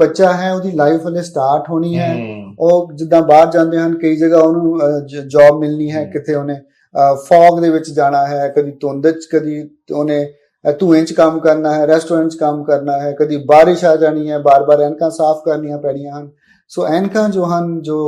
ਬੱਚਾ ਹੈ ਉਹਦੀ ਲਾਈਫ ਹਲੇ ਸਟਾਰਟ ਹੋਣੀ ਹੈ। ਉਹ ਜਿੱਦਾਂ ਬਾਹਰ ਜਾਂਦੇ ਹਨ ਕਈ ਜਗ੍ਹਾ ਉਹਨੂੰ ਜੌਬ ਮਿਲਣੀ ਹੈ। ਕਿਤੇ ਉਹਨੇ ਫੌਗ ਦੇ ਵਿੱਚ ਜਾਣਾ ਹੈ ਕਦੀ ਧੁੰਦ ਚ ਕਦੀ ਉਹਨੇ ਧੂਏਂ ਚ ਕੰਮ ਕਰਨਾ ਹੈ ਰੈਸਟੋਰੈਂਟ ਚ ਕੰਮ ਕਰਨਾ ਹੈ ਕਦੀ ਬਾਰਿਸ਼ ਆ ਜਾਣੀ ਹੈ ਬਾਰ-ਬਾਰ ਐਨਕਾਂ ਸਾਫ਼ ਕਰਨੀਆਂ ਪੈਣੀਆਂ ਹਨ। ਸੋ ਐਨਕਾਂ ਜੋ ਹਨ ਜੋ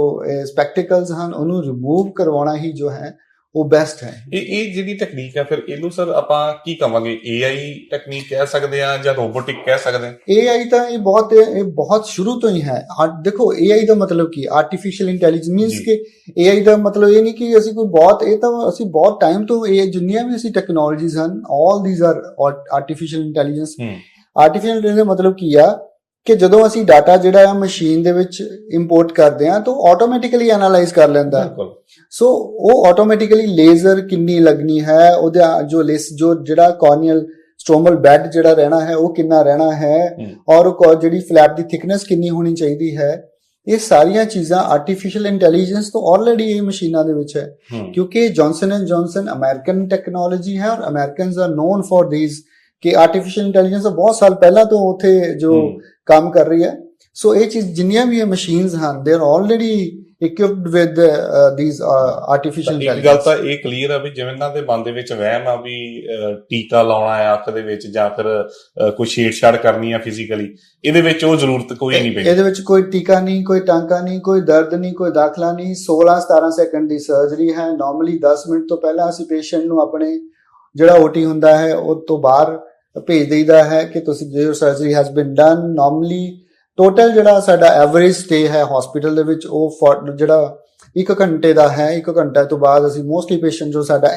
ਸਪੈਕਟੀਕਲਸ ਹਨ ਉਹਨੂੰ ਰਿਮੂਵ ਕਰਵਾਉਣਾ ਹੀ ਜੋ ਹੈ ਉਹ ਬੈਸਟ ਹੈ ਇਹ ਇਹ ਜਿਹੜੀ ਟੈਕਨੀਕ ਹੈ ਫਿਰ ਇਹਨੂੰ ਸਰ ਆਪਾਂ ਕੀ ਕਵਾਂਗੇ? AI ਟੈਕਨੀਕ ਕਹਿ ਸਕਦੇ ਆ ਜਾਂ ਰੋਬੋਟਿਕ ਕਹਿ ਸਕਦੇ ਆ? AI ਤਾਂ ਇਹ ਬਹੁਤ ਇਹ ਬਹੁਤ ਸ਼ੁਰੂ ਤੋਂ ਹੀ ਹੈ। ਆ ਦੇਖੋ AI ਦਾ ਮਤਲਬ ਕੀ? ਆਰਟੀਫੀਸ਼ੀਅਲ ਇੰਟੈਲੀਜੈਂਸ ਮੀਨਸ ਜੀ। ਕਿ AI ਦਾ ਮਤਲਬ ਇਹ ਨਹੀਂ ਕਿ ਅਸੀਂ ਕੋਈ ਬਹੁਤ ਇਹ ਤਾਂ ਅਸੀਂ ਬਹੁਤ ਟਾਈਮ ਤੋਂ ਇਹ ਜਿੰਨੀਆਂ ਵੀ ਅਸੀਂ ਟੈਕਨੋਲੋਜੀਜ਼ ਹਨ all these are artificial intelligence ਹੂੰ। ਆਰਟੀਫੀਸ਼ੀਅਲ ਇੰਟੈਲੀਜੈਂਸ ਦਾ ਮਤਲਬ ਕੀ ਆ? ਕਿ ਜਦੋਂ ਅਸੀਂ ਡਾਟਾ ਜਿਹੜਾ ਆ ਮਸ਼ੀਨ ਦੇ ਵਿੱਚ ਇੰਪੋਰਟ ਕਰਦੇ ਆ ਤਾਂ ਆਟੋਮੈਟਿਕਲੀ ਐਨਾਲਾਈਜ਼ ਕਰ ਲੈਂਦਾ ਹੈ ਬਿਲਕੁਲ ਸੋ ਉਹ ਆਟੋਮੈਟਿਕਲੀ ਲੇਜ਼ਰ ਕਿੰਨੀ ਲੱਗਣੀ ਹੈ ਉਹਦਾ ਜੋ ਲਿਸ ਜੋ ਜਿਹੜਾ ਕਾਰਨੀਅਲ ਸਟ੍ਰੋਮਲ ਬੈਡ ਜਿਹੜਾ ਰਹਿਣਾ ਹੈ ਉਹ ਕਿੰਨਾ ਰਹਿਣਾ ਹੈ ਹੂੰ। ਔਰ ਜਿਹੜੀ ਫਲੈਪ ਦੀ ਥਿਕਨੈਸ ਕਿੰਨੀ ਹੋਣੀ ਚਾਹੀਦੀ ਹੈ ਇਹ ਸਾਰੀਆਂ ਚੀਜ਼ਾਂ ਆਰਟੀਫੀਸ਼ੀਅਲ ਇੰਟੈਲੀਜੈਂਸ ਤੋਂ ਆਲਰੇਡੀ ਇਹ ਮਸ਼ੀਨਾਂ ਦੇ ਵਿੱਚ ਹੈ ਹੂੰ ਕਿਉਂਕਿ Johnson and Johnson American technology ਹੈ ਔਰ Americans are known for these ਕਿ ਆਰਟੀਫੀਸ਼ੀਅਲ ਇੰਟੈਲੀਜੈਂਸ ਬਹੁਤ ਸਾਲ ਪਹਿਲਾਂ ਤੋਂ ਉੱਥੇ ਜੋ ਹੂੰ। ਕੰਮ ਕਰ ਰਹੀ ਹੈ। ਸੋ ਇਹ ਚੀਜ਼ ਜਿੰਨੀਆਂ ਵੀ ਇਹ ਮਸ਼ੀਨਸ ਹਨ they are already equipped with uh, these uh, artificial ਇੱਕ ਗੱਲ ਤਾਂ ਇਹ ਕਲੀਅਰ ਆ ਵੀ ਜਿਵੇਂ ਇਹਨਾਂ ਦੇ ਮਨ ਦੇ ਵਿੱਚ ਵਹਿਮ ਆ ਵੀ ਟੀਕਾ ਲਾਉਣਾ ਆ ਅੱਖ ਦੇ ਵਿੱਚ ਜਾਂ ਫਿਰ ਕੋਈ ਛੇੜਛਾੜ ਕਰਨੀ ਆ ਫਿਜ਼ੀਕਲੀ ਇਹਦੇ ਵਿੱਚ ਉਹ ਜ਼ਰੂਰਤ ਕੋਈ ਨਹੀਂ ਪੈਂਦੀ। ਇਹਦੇ ਵਿੱਚ ਕੋਈ ਟੀਕਾ ਨਹੀਂ ਕੋਈ ਟਾਂਕਾ ਨਹੀਂ ਕੋਈ ਦਰਦ ਨਹੀਂ ਕੋਈ ਦਾਖਲਾ ਨਹੀਂ। 16 17 ਸੈਕਿੰਡ ਦੀ ਸਰਜਰੀ ਹੈ। ਨਾਰਮਲੀ 10 ਮਿੰਟ ਤੋਂ ਪਹਿਲਾਂ ਅਸੀਂ ਪੇਸ਼ੈਂਟ ਨੂੰ ਆਪਣੇ ਜਿਹੜਾ ਓਟੀ ਹੁੰਦਾ ਹੈ ਉਹ ਤੋਂ ਬਾਹਰ ਭੇਜ ਦੇਈਦਾ ਹੈ ਕਿ ਤੁਸੀਂ ਜੋ surgery has been done normally total ਜਿਹੜਾ ਸਾਡਾ ਐਵਰੇਜ ਸਟੇ ਹੈ ਹਸਪੀਟਲ ਦੇ ਵਿੱਚ ਉਹ ਜਿਹੜਾ 1 ਘੰਟੇ ਦਾ ਹੈ 1 ਘੰਟੇ ਤੋਂ ਬਾਅਦ ਅਸੀਂ ਮੋਸਟਲੀ ਪੇਸ਼ੈਂਟ ਜੋ ਸਾਡਾ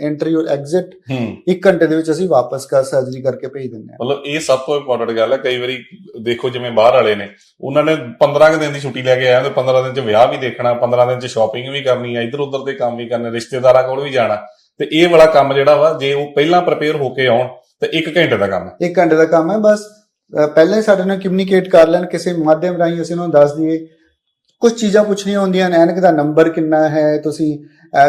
ਐਂਟਰੀ ਔਰ ਐਗਜ਼ਿਟ ਹੂੰ। 1 ਘੰਟੇ ਦੇ ਵਿੱਚ ਅਸੀਂ ਵਾਪਸ ਕਰ ਸਰਜਰੀ ਕਰਕੇ ਭੇਜ ਦਿੰਦੇ ਹਾਂ। ਮਤਲਬ ਇਹ ਸਭ ਤੋਂ ਇੰਪੋਰਟੈਂਟ ਗੱਲ ਹੈ ਕਈ ਵਾਰੀ ਦੇਖੋ ਜਿਵੇਂ ਬਾਹਰ ਵਾਲੇ ਨੇ ਉਹਨਾਂ ਨੇ 15 ਕੁ ਦਿਨ ਦੀ ਛੁੱਟੀ ਲੈ ਕੇ ਆਇਆ ਤੇ 15 ਦਿਨ ਚ ਵਿਆਹ ਵੀ ਦੇਖਣਾ 15 ਦਿਨ ਚ ਸ਼ਾਪਿੰਗ ਵੀ ਕਰਨੀ ਆ ਇਧਰ ਉਧਰ ਦੇ ਕੰਮ ਵੀ ਕਰਨੇ ਰਿਸ਼ਤੇਦਾਰਾਂ ਕੋਲ ਵੀ ਜਾਣਾ। ਤੇ ਇਹ ਵਾਲਾ ਕੰਮ ਜਿਹੜਾ ਵਾ ਜੇ ਉਹ ਪਹਿਲਾਂ ਪ੍ਰਪੇਅਰ ਹੋ ਕੇ ਆਉਣ ਤੇ 1 ਘੰਟੇ ਦਾ ਕੰਮ ਹੈ। 1 ਘੰਟੇ ਦਾ ਕੰਮ ਹੈ ਬਸ ਪਹਿਲਾਂ ਹੀ ਸਾਡੇ ਨਾਲ ਕਮਿਊਨੀਕੇਟ ਕਰ ਲੈਣ ਕਿਸੇ ਮਾਧਿਅਮ ਰਾਹੀਂ ਅਸੀਂ ਉਹਨਾਂ ਨੂੰ ਦੱਸ ਦਈਏ। ਕੁਝ ਚੀਜ਼ਾਂ ਪੁੱਛਣੀਆਂ ਹੁੰਦੀਆਂ ਨੇ ਐਨਕ ਦਾ ਨੰਬਰ ਕਿੰਨਾ ਹੈ ਤੁਸੀਂ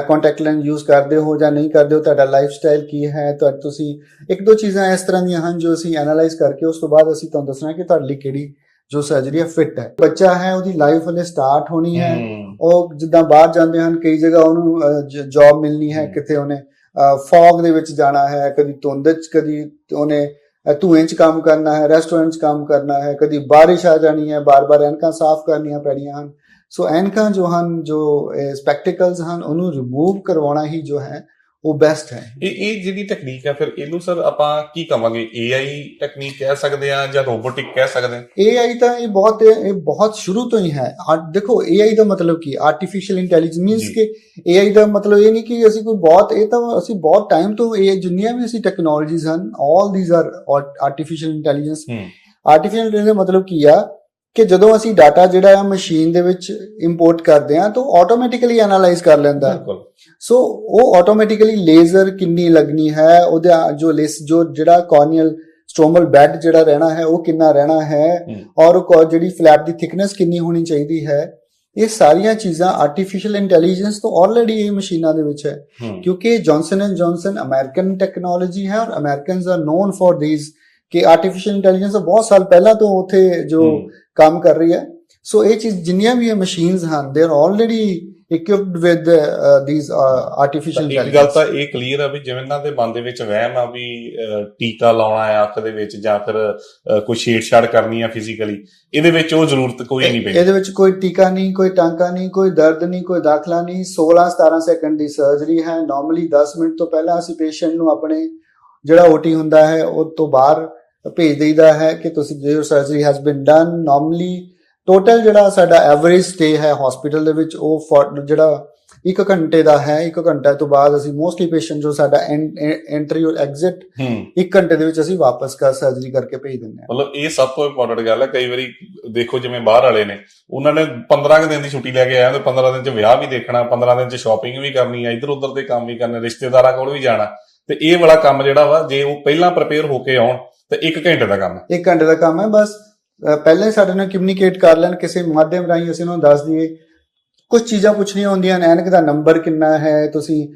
ਕੰਟੈਕਟ ਲੈਂਸ ਯੂਜ਼ ਕਰਦੇ ਹੋ ਜਾਂ ਨਹੀਂ ਕਰਦੇ ਹੋ ਤੁਹਾਡਾ ਲਾਈਫ ਸਟਾਈਲ ਕੀ ਹੈ ਤੁਹਾਡਾ ਤੁਸੀਂ ਇੱਕ ਦੋ ਚੀਜ਼ਾਂ ਇਸ ਤਰ੍ਹਾਂ ਦੀਆਂ ਹਨ ਜੋ ਅਸੀਂ ਐਨਾਲਾਈਜ਼ ਕਰਕੇ ਉਸ ਤੋਂ ਬਾਅਦ ਅਸੀਂ ਤੁਹਾਨੂੰ ਦੱਸਣਾ ਕਿ ਤੁਹਾਡੇ ਲਈ ਕਿਹੜੀ ਜੋ ਸਰਜਰੀ ਹੈ ਫਿੱਟ ਹੈ। ਬੱਚਾ ਹੈ ਉਹਦੀ ਲਾਈਫ ਹਲੇ ਸਟਾਰਟ ਹੋਣੀ ਹੈ। ਉਹ ਜਿੱਦਾਂ ਬਾਹਰ ਜਾਂਦੇ ਹਨ ਕਈ ਜਗ੍ਹਾ ਉਹਨੂੰ ਜੌਬ ਮਿਲਣੀ ਹੈ। ਕਿਤੇ ਉਹਨੇ ਫੌਗ ਦੇ ਵਿੱਚ ਜਾਣਾ ਹੈ ਕਦੀ ਧੁੰਦ ਚ ਕਦੀ ਉਹਨੇ ਅ, ਚ ਕੰਮ ਕਰਨਾ ਹੈ ਰੈਸਟੋਰੈਂਟ ਚ ਕੰਮ ਕਰਨਾ ਹੈ ਕਦੀ ਬਾਰਿਸ਼ ਆ ਜਾਣੀ ਹੈ ਬਾਰ-ਬਾਰ ਐਨਕਾਂ ਸਾਫ਼ ਕਰਨੀਆਂ ਪੈਣੀਆਂ ਹਨ। ਸੋ ਐਨਕਾਂ ਜੋ ਹਨ ਜੋ ਸਪੈਕਟੀਕਲਸ ਹਨ ਉਹਨੂੰ ਰਿਮੂਵ ਕਰਵਾਉਣਾ ਹੀ ਜੋ ਹੈ ਉਹ ਬੈਸਟ ਹੈ ਇਹ ਇਹ ਜਿਹੜੀ ਟੈਕਨੀਕ ਹੈ ਫਿਰ ਇਹਨੂੰ ਸਰ ਆਪਾਂ ਕੀ ਕਵਾਂਗੇ? AI ਟੈਕਨੀਕ ਕਹਿ ਸਕਦੇ ਆ ਜਾਂ ਰੋਬੋਟਿਕ ਕਹਿ ਸਕਦੇ ਆ? AI ਤਾਂ ਇਹ ਬਹੁਤ ਇਹ ਬਹੁਤ ਸ਼ੁਰੂ ਤੋਂ ਹੀ ਹੈ। ਆ ਦੇਖੋ AI ਦਾ ਮਤਲਬ ਕੀ? ਆਰਟੀਫੀਸ਼ੀਅਲ ਇੰਟੈਲੀਜੈਂਸ ਮੀਨਸ ਜੀ। ਕਿ AI ਦਾ ਮਤਲਬ ਇਹ ਨਹੀਂ ਕਿ ਅਸੀਂ ਕੋਈ ਬਹੁਤ ਇਹ ਤਾਂ ਅਸੀਂ ਬਹੁਤ ਟਾਈਮ ਤੋਂ ਇਹ ਜਿੰਨੀਆਂ ਵੀ ਅਸੀਂ ਟੈਕਨੋਲੋਜੀਜ਼ ਹਨ all these are artificial intelligence ਹੂੰ। ਆਰਟੀਫੀਸ਼ੀਅਲ ਇੰਟੈਲੀਜੈਂਸ ਦਾ ਮਤਲਬ ਕੀ ਆ? ਕਿ ਜਦੋਂ ਅਸੀਂ ਡਾਟਾ ਜਿਹੜਾ ਆ ਮਸ਼ੀਨ ਦੇ ਵਿੱਚ ਇੰਪੋਰਟ ਕਰਦੇ ਆ ਤਾਂ ਆਟੋਮੈਟਿਕਲੀ ਐਨਾਲਾਈਜ਼ ਕਰ ਲੈਂਦਾ ਹੈ ਬਿਲਕੁਲ ਸੋ ਉਹ ਆਟੋਮੈਟਿਕਲੀ ਲੇਜ਼ਰ ਕਿੰਨੀ ਲੱਗਣੀ ਹੈ ਉਹਦਾ ਜੋ ਲਿਸ ਜੋ ਜਿਹੜਾ ਕਾਰਨੀਅਲ ਸਟ੍ਰੋਮਲ ਬੈਡ ਜਿਹੜਾ ਰਹਿਣਾ ਹੈ ਉਹ ਕਿੰਨਾ ਰਹਿਣਾ ਹੈ ਹੂੰ। ਔਰ ਉਹ ਜਿਹੜੀ ਫਲੈਪ ਦੀ ਥਿਕਨੈਸ ਕਿੰਨੀ ਹੋਣੀ ਚਾਹੀਦੀ ਹੈ ਇਹ ਸਾਰੀਆਂ ਚੀਜ਼ਾਂ ਆਰਟੀਫੀਸ਼ੀਅਲ ਇੰਟੈਲੀਜੈਂਸ ਤੋਂ ਆਲਰੇਡੀ ਇਹ ਮਸ਼ੀਨਾਂ ਦੇ ਵਿੱਚ ਹੈ ਹੂੰ ਕਿਉਂਕਿ Johnson and Johnson American technology ਹੈ ਔਰ Americans are known for these ਕਿ ਆਰਟੀਫੀਸ਼ੀਅਲ ਇੰਟੈਲੀਜੈਂਸ ਬਹੁਤ ਸਾਲ ਪਹਿਲਾਂ ਤੋਂ ਉੱਥੇ ਜੋ ਹੂੰ। ਕੰਮ ਕਰ ਰਹੀ ਹੈ। ਸੋ ਇਹ ਚੀਜ਼ ਜਿੰਨੀਆਂ ਵੀ ਇਹ ਮਸ਼ੀਨਸ ਹਨ they are already equipped with uh, these uh, artificial ਇੱਕ ਗੱਲ ਤਾਂ ਇਹ ਕਲੀਅਰ ਆ ਵੀ ਜਿਵੇਂ ਇਹਨਾਂ ਦੇ ਮਨ ਦੇ ਵਿੱਚ ਵਹਿਮ ਆ ਵੀ ਟੀਕਾ ਲਾਉਣਾ ਆ ਅੱਖ ਦੇ ਵਿੱਚ ਜਾਂ ਫਿਰ ਕੋਈ ਛੇੜਛਾੜ ਕਰਨੀ ਆ ਫਿਜ਼ੀਕਲੀ ਇਹਦੇ ਵਿੱਚ ਉਹ ਜ਼ਰੂਰਤ ਕੋਈ ਨਹੀਂ ਪੈਂਦੀ। ਇਹਦੇ ਵਿੱਚ ਕੋਈ ਟੀਕਾ ਨਹੀਂ ਕੋਈ ਟਾਂਕਾ ਨਹੀਂ ਕੋਈ ਦਰਦ ਨਹੀਂ ਕੋਈ ਦਾਖਲਾ ਨਹੀਂ। 16 17 ਸੈਕਿੰਡ ਦੀ ਸਰਜਰੀ ਹੈ। ਨਾਰਮਲੀ 10 ਮਿੰਟ ਤੋਂ ਪਹਿਲਾਂ ਅਸੀਂ ਪੇਸ਼ੈਂਟ ਨੂੰ ਆਪਣੇ ਜਿਹੜਾ ਓਟੀ ਹੁੰਦਾ ਹੈ ਉਹ ਤੋਂ ਬਾਹਰ ਭੇਜ ਦੇਈਦਾ ਹੈ ਕਿ ਤੁਸੀਂ ਜੋ surgery has been done normally total ਜਿਹੜਾ ਸਾਡਾ ਐਵਰੇਜ ਸਟੇ ਹੈ ਹਸਪੀਟਲ ਦੇ ਵਿੱਚ ਉਹ ਜਿਹੜਾ 1 ਘੰਟੇ ਦਾ ਹੈ 1 ਘੰਟੇ ਤੋਂ ਬਾਅਦ ਅਸੀਂ ਮੋਸਟਲੀ ਪੇਸ਼ੈਂਟ ਜੋ ਸਾਡਾ ਐਂਟਰੀ ਔਰ ਐਗਜ਼ਿਟ ਹੂੰ। 1 ਘੰਟੇ ਦੇ ਵਿੱਚ ਅਸੀਂ ਵਾਪਸ ਕਰ ਸਰਜਰੀ ਕਰਕੇ ਭੇਜ ਦਿੰਦੇ ਹਾਂ। ਮਤਲਬ ਇਹ ਸਭ ਤੋਂ ਇੰਪੋਰਟੈਂਟ ਗੱਲ ਹੈ ਕਈ ਵਾਰੀ ਦੇਖੋ ਜਿਵੇਂ ਬਾਹਰ ਵਾਲੇ ਨੇ ਉਹਨਾਂ ਨੇ 15 ਕੁ ਦਿਨ ਦੀ ਛੁੱਟੀ ਲੈ ਕੇ ਆਇਆ ਤੇ 15 ਦਿਨ ਚ ਵਿਆਹ ਵੀ ਦੇਖਣਾ 15 ਦਿਨ ਚ ਸ਼ਾਪਿੰਗ ਵੀ ਕਰਨੀ ਆ ਇਧਰ ਉਧਰ ਦੇ ਕੰਮ ਵੀ ਕਰਨੇ ਰਿਸ਼ਤੇਦਾਰਾਂ ਕੋਲ ਵੀ ਜਾਣਾ। ਤੇ ਇਹ ਵਾਲਾ ਕੰਮ ਜਿਹੜਾ ਵਾ ਜੇ ਉਹ ਪਹਿਲਾਂ ਪ੍ਰਪੇਅਰ ਹੋ ਕੇ ਆਉਣ ਤੇ 1 ਘੰਟੇ ਦਾ ਕੰਮ ਹੈ। 1 ਘੰਟੇ ਦਾ ਕੰਮ ਹੈ, ਬਸ, ਅਹ ਪਹਿਲਾਂ ਹੀ ਸਾਡੇ ਨਾਲ ਕਮਿਊਨੀਕੇਟ ਕਰ ਲੈਣ, ਕਿਸੇ ਮਾਧਿਅਮ ਰਾਹੀਂ ਅਸੀਂ ਉਹਨਾਂ ਨੂੰ ਦੱਸ ਦਈਏ। ਕੁਝ ਚੀਜ਼ਾਂ ਪੁੱਛਣੀਆਂ ਹੁੰਦੀਆਂ ਨੇ, ਐਨਕ ਦਾ ਨੰਬਰ ਕਿੰਨਾ ਹੈ, ਤੁਸੀਂ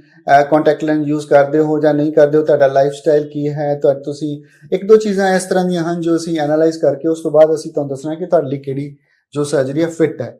ਕੰਟੈਕਟ ਲੈਂਸ ਯੂਜ਼ ਕਰਦੇ ਹੋ ਜਾਂ ਨਹੀਂ ਕਰਦੇ ਹੋ, ਤੁਹਾਡਾ ਲਾਈਫ ਸਟਾਈਲ ਕੀ ਹੈ ਤੁਹਾਡਾ ਤੁਸੀਂ, ਇੱਕ ਦੋ ਚੀਜ਼ਾਂ ਇਸ ਤਰ੍ਹਾਂ ਦੀਆਂ ਹਨ ਜੋ ਅਸੀਂ ਐਨਾਲਾਈਜ਼ ਕਰਕੇ ਉਸ ਤੋਂ ਬਾਅਦ ਅਸੀਂ ਤੁਹਾਨੂੰ ਦੱਸਣਾ ਕਿ ਤੁਹਾਡੇ ਲਈ ਕਿਹੜੀ ਜੋ ਸਰਜਰੀ ਹੈ ਫਿੱਟ ਹੈ।